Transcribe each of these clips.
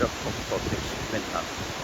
백석폭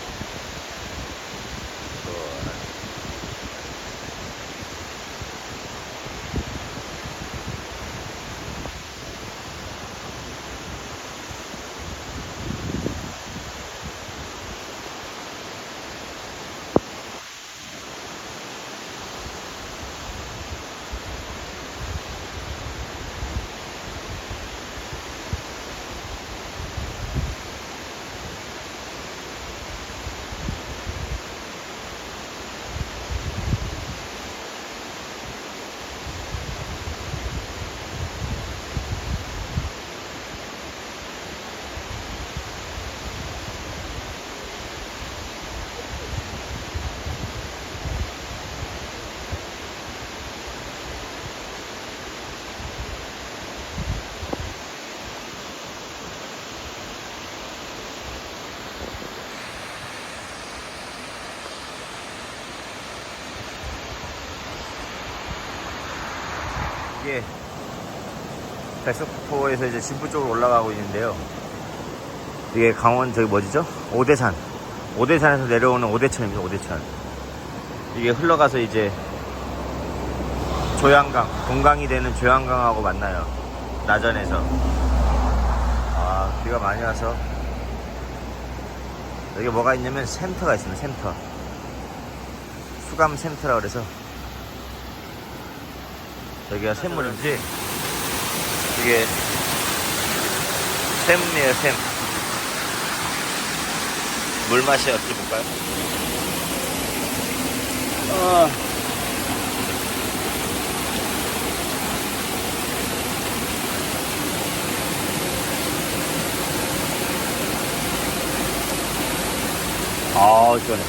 이게 백석폭포에서 이제 진부 쪽으로 올라가고 있는데요. 이게 강원 저기 뭐지죠? 오대산. 오대산에서 내려오는 오대천입니다. 오대천. 이게 흘러가서 이제 조양강, 동강이 되는 조양강하고 만나요. 나전에서. 아, 비가 많이 와서 여기 뭐가 있냐면 센터가 있습니다. 센터. 수감 센터라 그래서 여기가 샘물인지 이게 샘이에요 샘 물맛이 어떻게 볼까요? 아. 아 시원해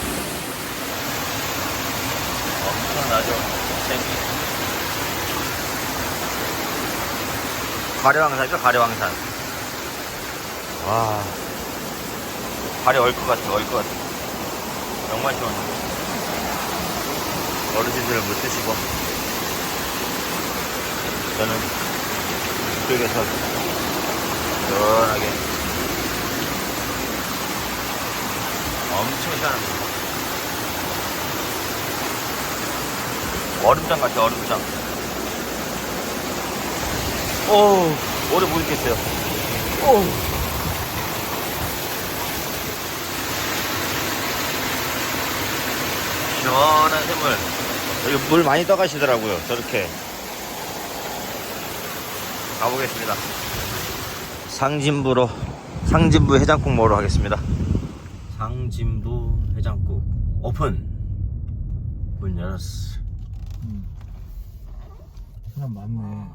엄청나죠 샘이 가래왕산이죠, 가래왕산. 와. 가래 얼것 같아, 얼것 같아. 정말 시원해. 어르신들은 못 드시고. 저는 이쪽에서 시원하게. 엄청 시원합니다. 얼음장 같아, 얼음장. 오, 오래 못 있겠어요. 오. 시원한 샘물. 여기 물 많이 떠가시더라고요. 저렇게. 가보겠습니다. 상진부로, 상진부 해장국 먹으러 가겠습니다. 상진부 해장국 오픈. 문 열었어. 사람 많네.